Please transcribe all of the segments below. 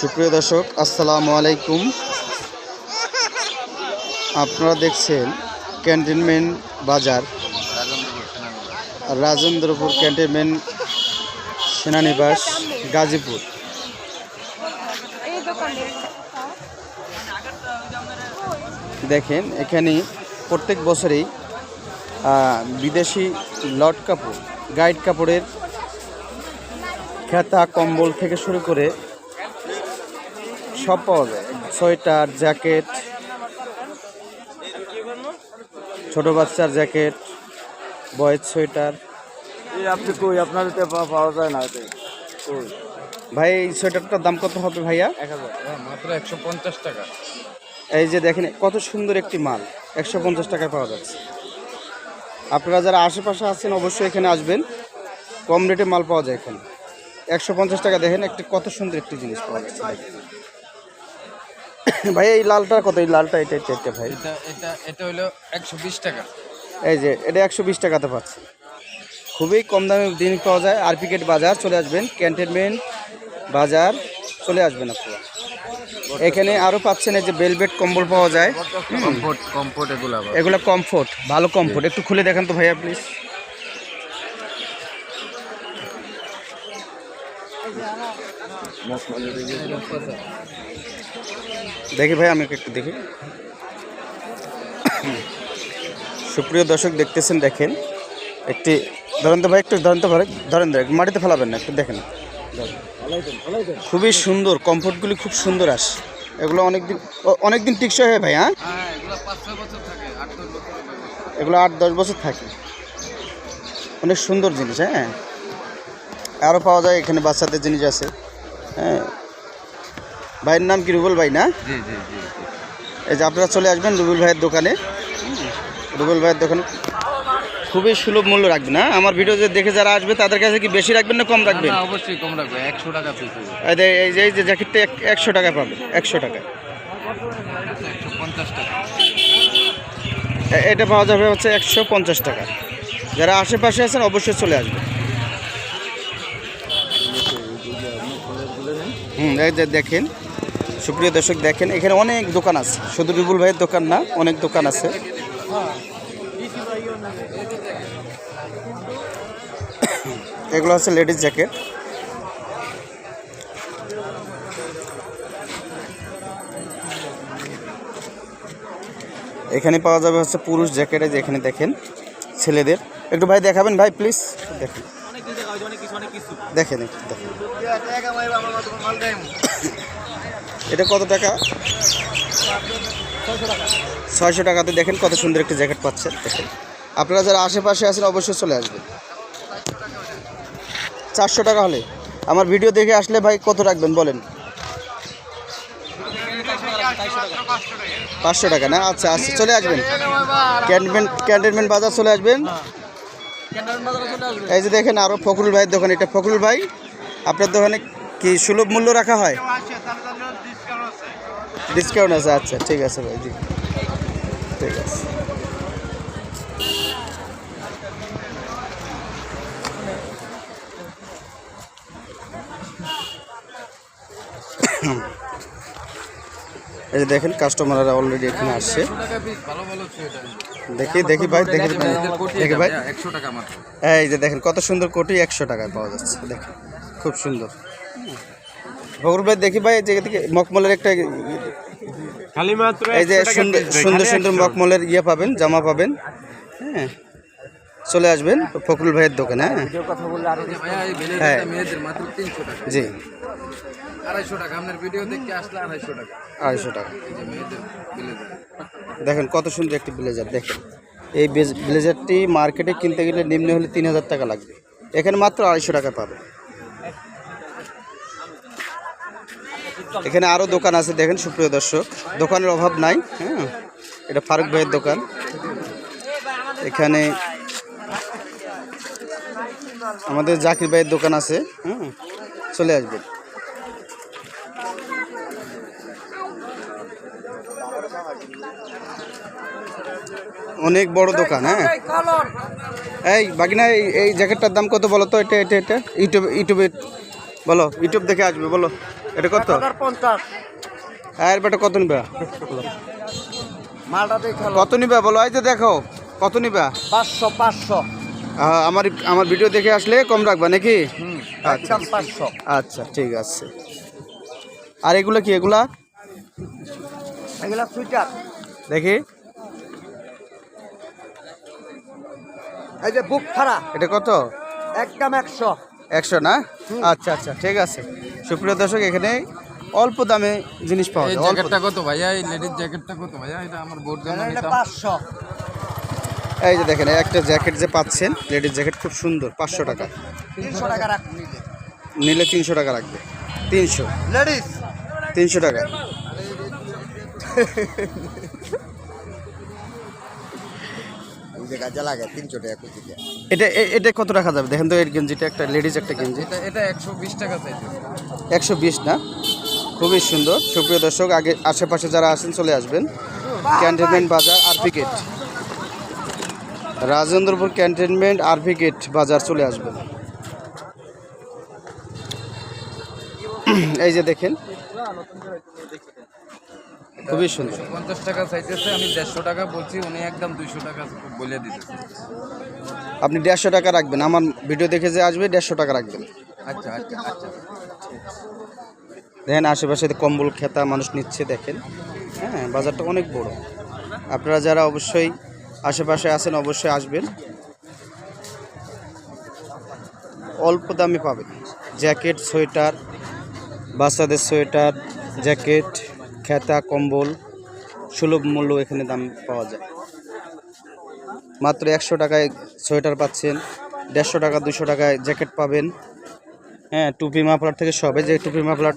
সুপ্রিয় দর্শক, আসসালামু আলাইকুম। আপনারা দেখছেন ক্যান্টনমেন্ট বাজার, রাজেন্দ্রপুর ক্যান্টনমেন্ট সেনানিবাস, গাজীপুর। দেখেন, এখানে প্রত্যেক বছরেই বিদেশি লট কাপড়, গাইড কাপড়ের খেতা কম্বল থেকে শুরু করে সব পাওয়া যায়। সোয়েটার জ্যাকেট ছোট বাচ্চার জ্যাকেট বয়েজ সোয়েটার। এই আপনি কই? আপনার পাওয়া যায় না ভাই এই সোয়েটারটার দাম কত হবে ভাইয়া? এক হ্যাঁ, মাত্র একশো পঞ্চাশ টাকা। এই যে দেখেন কত সুন্দর একটি মাল। একশো পঞ্চাশ টাকায় পাওয়া যাচ্ছে। আপনারা যারা আশেপাশে আছেন অবশ্যই এখানে আসবেন। কম রেটে মাল পাওয়া যায় এখানে। একশো পঞ্চাশ টাকা দেখেন একটি কত সুন্দর একটি জিনিস পাওয়া যাচ্ছে। ভাই এই লালটা কত? এই লালটা এটা এটা এটা ভাই। এটা এটা এটা হলো একশো বিশ টাকা। এই যে এটা একশো বিশ টাকাতে পাচ্ছে। খুবই কম দামে জিনিস পাওয়া যায়। আরপিকেট বাজার চলে আসবেন। ক্যান্টনমেন্ট বাজার চলে আসবেন আপনারা। এখানে আরও পাচ্ছেন এই যে বেলভেট কম্বল পাওয়া যায়। কমফোর্ট কমফোর্ট এগুলো এগুলো কমফোর্ট ভালো কমফোর্ট। একটু খুলে দেখেন তো ভাইয়া প্লিজ দেখি ভাই, আমি একটু দেখি। সুপ্রিয় দর্শক, দেখতেছেন, দেখেন। একটি ধরেন তো ভাই, একটু ধরেন তো ভাই, ধরেন মাটিতে ফেলাবেন না, একটু দেখেন। খুবই সুন্দর, কমফোর্টগুলি খুব সুন্দর আসে। এগুলো অনেকদিন অনেক দিন টিকসই হয় ভাই হ্যাঁ। এগুলো আট, দশ বছর থাকে। অনেক সুন্দর জিনিস হ্যাঁ? আরও পাওয়া যায় এখানে বাচ্চাদের জিনিস আছে। হ্যাঁ। ভাইয়ের নাম কি রুবেল ভাই না? এই যে আপনারা চলে আসবেন রুবেল ভাইয়ের দোকানে। রুবেল ভাইয়ের দোকানে খুবই সুলভ মূল্য রাখবেন হ্যাঁ? আমার ভিডিও যে দেখে যারা আসবে তাদের কাছে কি বেশি রাখবেন না কম রাখবেন? অবশ্যই কম রাখবে একশো টাকা এই যে- এই যে জ্যাকেটটা এক- একশো টাকা পাবে একশো টাকা। এটা পাওয়া যাবে হচ্ছে একশো পঞ্চাশ টাকা। যারা আশেপাশে আছেন অবশ্যই চলে আসবে হুম দেখেন, সুপ্রিয় দর্শক, দেখেন, এখানে অনেক দোকান আছে। শুধু রুবুল ভাইয়ের দোকান না, অনেক দোকান আছে। এগুলো হচ্ছে লেডিস জ্যাকেট। এখানে পাওয়া যাবে হচ্ছে পুরুষ জ্যাকেটে যেখানে দেখেন, ছেলেদের। একটু ভাই দেখাবেন, ভাই প্লিজ দেখেন। দেখেন, একটু দেখেন। এটা কত টাকা? ছয়শো টাকাতে দেখেন কত সুন্দর একটি জ্যাকেট পাচ্ছেন দেখেন। আপনারা যারা আশেপাশে আছেন অবশ্যই চলে আসবেন। চারশো টাকা হলে। আমার ভিডিও দেখে আসলে ভাই কত রাখবেন বলেন? পাঁচশো টাকা না? আচ্ছা আচ্ছা চলে আসবেন। ক্যান্টনমেন্ট ক্যান্টনমেন্ট বাজার চলে আসবেন। এই যে দেখেন আরও ফখরুল ভাইয়ের দোকান এটা ফখরুল ভাই। আপনার দোকানে কি সুলভ মূল্য রাখা হয়? ডিসকাউন্ট আছে। আচ্ছা ঠিক আছে ভাই জি। ঠিক আছে। এই যে দেখেন কাস্টমাররা অলরেডি এখানে আসছে। দেখি দেখি ভাই দেখি দেখি ভাই একশো টাকা এই যে দেখেন কত সুন্দর কোটি একশো টাকায় পাওয়া যাচ্ছে দেখেন। খুব সুন্দর। ভগর ভাই দেখি ভাই এই যে এদিকে মকমলের একটা খালি মাত্র এই যে সুন্দর সুন্দর সুন্দর মকমলের ইয়ে পাবেন জামা পাবেন হ্যাঁ। চলে আসবেন ফখরুল ভাইয়ের দোকানে হ্যাঁ। কথা বললে আরও ভাইয়া এই ব্লেজারটা হ্যাঁ। জি। আড়াইশো টাকা দেখেন কত সুন্দর একটি ব্লেজার দেখেন। এই ব্লেজারটি মার্কেটে কিনতে গেলে নিম্ন হলে তিন হাজার টাকা লাগবে। এখানে মাত্র আড়াইশো টাকা পাবে এখানে আরও দোকান আছে, দেখেন সুপ্রিয় দর্শক। দোকানের অভাব নাই হ্যাঁ? এটা ফারুক ভাইয়ের দোকান। এখানে আমাদের জাকির ভাইয়ের দোকান আছে হ্যাঁ? চলে আসবেন অনেক বড় দোকান হ্যাঁ? এই এই এই জ্যাকেটটার দাম কত বলো তো? এটা এটা এটা? ইউটিউবে ইউটিউবে, বলো, ইউটিউব দেখে আসবে, বলো। এটা কত? পঞ্চাশ। আর বেটা কত নিবা? মালটা দেখে কত নিবা বলো? এই যে দেখো কত নিবা? পাঁচশো পাঁচশো। আমার আমার ভিডিও দেখে আসলে কম রাখবা নাকি? আচ্ছা একদম পাঁচশো। আচ্ছা ঠিক আছে। আর এগুলো কি এগুলা? এগুলা সুইটার। দেখি। এই যে বুক ফাড়া। এটা কত? একদম একশো। একশো না? আচ্ছা আচ্ছা ঠিক আছে। সুপ্রিয় দর্শক এখানে অল্প দামে জিনিস পাওয়া যায় জ্যাকেটটা কত ভাইয়া? এই লেডিস জ্যাকেটটা কত ভাইয়া? এটা আমার বোর্ড জন্য এটা এই যে দেখেন একটা জ্যাকেট যে পাচ্ছেন লেডিস জ্যাকেট খুব সুন্দর পাঁচশো টাকা। তিনশো টাকা রাখুন নিলে। তিনশো টাকা রাখবে তিনশো। লেডিস তিনশো টাকা। যে কাজে লাগে তিনশো টাকা কুচি এটা এ- এটা কত রাখা যাবে? দেখেন তো এই গেঞ্জিটা একটা লেডিস একটা গেঞ্জি। এটা এটা একশো বিশ টাকা চাইছে। একশো বিশ না? খুবই সুন্দর। সুপ্রিয় দর্শক আগে আশেপাশে যারা আছেন চলে আসবেন। ক্যান্টনমেন্ট বাজার আরপিকেট রাজেন্দ্রপুর ক্যান্টনমেন্ট আরপিকেট বাজার চলে আসবেন। এই যে দেখেন। খুবই সুন্দর। পঞ্চাশ টাকা চাইতেছে আমি দেড়শো টাকা বলছি উনি একদম দুইশো টাকা বলে দিতেছে। আপনি দেড়শো টাকা রাখবেন আমার ভিডিও দেখে যে আসবে দেড়শো টাকা রাখবেন। আচ্ছা আচ্ছা আচ্ছা। দেখেন আশেপাশে কম্বল খেতা মানুষ নিচ্ছে দেখেন। হ্যাঁ বাজারটা অনেক বড়। আপনারা যারা অবশ্যই আশেপাশে আছেন অবশ্যই আসবেন। অল্প দামে পাবেন। জ্যাকেট সোয়েটার বাচ্চাদের সোয়েটার জ্যাকেট। খেতা কম্বল সুলভ মূল্য এখানে দাম পাওয়া যায়। মাত্র একশো টাকায় সোয়েটার পাচ্ছেন দেড়শো টাকা দুশো টাকায় জ্যাকেট পাবেন। হ্যাঁ টুপি মাফলার থেকে সবে। যে টুপি মাফলার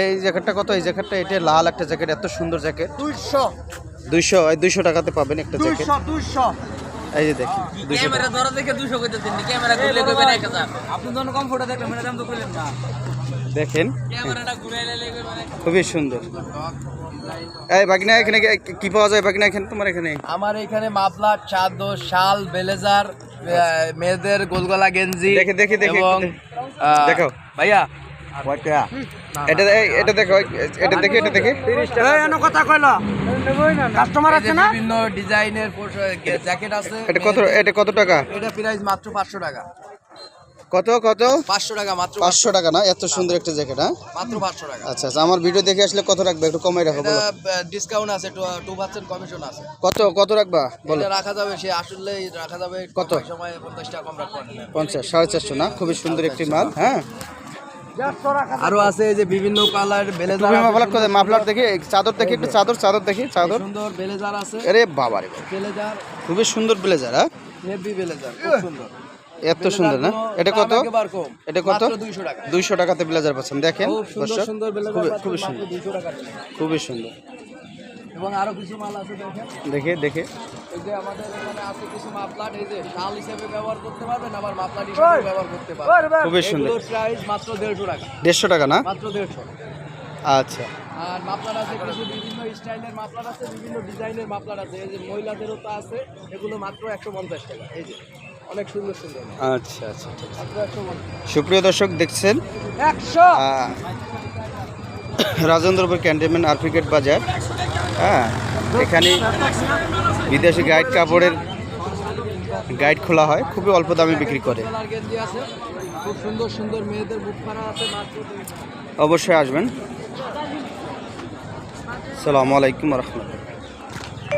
এই জ্যাকেটটা কত? এই জ্যাকেটটা এটা লাল একটা জ্যাকেট এত সুন্দর জ্যাকেট। দুইশো। দুইশো এই দুইশো টাকাতে পাবেন একটা জ্যাকেট। দুইশো এই যে দেখি দুইশো ক্যামেরা ধরা দেখে দুশো কইতেছেন ক্যামেরা ঘুরলে কইবেন এক হাজার। আপনি যখন কম ফটো দেখলেন মানে দাম তো কইলেন না। দেখেন। খুবই সুন্দর। এই বাকিনা এখানে কি- পাওয়া যায় এখানে তোমার এখানে? আমার এখানে মাফলার চাদর শাল ব্লেজার মেয়েদের গোলগলা গেঞ্জি দেখে, দেখে, দেখে। ভাইয়া। এটা এটা দেখো এটা দেখে এটা দেখে। কথা কইলো। কাস্টমার এই যে বিভিন্ন ডিজাইনের জ্যাকেট আছে এটা কত এটা কত টাকা? এটা প্রাইস মাত্র পাঁচশো টাকা। কত কত? পাঁচশো টাকা মাত্র পাঁচশো টাকা না? এত সুন্দর একটা জ্যাকেট হ্যাঁ? মাত্র পাঁচশো টাকা। আচ্ছা আচ্ছা আমার ভিডিও দেখে আসলে কত রাখবে? একটু কমাই রাখো বলো। ডিসকাউন্ট আছে টু পার্সেন্ট কমিশন আছে। কত কত রাখবা? বলো। রাখা যাবে সে আসলে রাখা যাবে কত? সময় পঞ্চাশ টাকা কম রাখবেন পঞ্চাশ সাড়ে চারশো না? খুবই সুন্দর একটি মাল হ্যাঁ? আরও আছে এই যে বিভিন্ন কালার ব্লেজার মাফলার কোথায় মাফলার দেখি চাদর দেখি একটু চাদর চাদর দেখি চাদর। সুন্দর ব্লেজার আছে। আরে বাবা রে। ব্লেজার খুবই সুন্দর ব্লেজার হ্যাঁ? হেভি ব্লেজার খুব সুন্দর। এত সুন্দর না? এটা কত? এটা কত? মাত্র 200 টাকা। দুইশো টাকাতে ব্লেজার পাচ্ছেন। দেখেন দর্শক খুবই সুন্দর। খুবই সুন্দর। এবং আরও কিছু মাল আছে দেখে দেখে। এই যে আমাদের এখানে আছে কিছু মাফলার এই যে শাল হিসেবে ব্যবহার করতে পারবেন আবার হিসেবে ব্যবহার করতে পারবেন। খুবই সুন্দর। প্রাইস মাত্র 150 টাকা। দেড়শো টাকা না? মাত্র 150 আচ্ছা। আর মাফলার আছে কিছু বিভিন্ন স্টাইলের মাফলার আছে বিভিন্ন ডিজাইনের মাফলার আছে। এই যে মহিলাদেরও তো আছে এগুলো মাত্র 150 টাকা। এই যে অনেক সুন্দর সুন্দর। আচ্ছা আচ্ছা ঠিক আছে। মাত্র 150 সুপ্রিয় দর্শক দেখছেন? 100 আহ, রাজেন্দ্রপুর ক্যান্টনমেন্ট আর্পিকেট বাজার। হ্যাঁ এখানে বিদেশি গাইড কাপড়ের গাইড খোলা হয় খুবই অল্প দামে বিক্রি করে। কালার গেঞ্জি আছে। খুব সুন্দর সুন্দর মেয়েদের আছে অবশ্যই আসবেন। সালামু আলাইকুম রহমতুল্লাহ।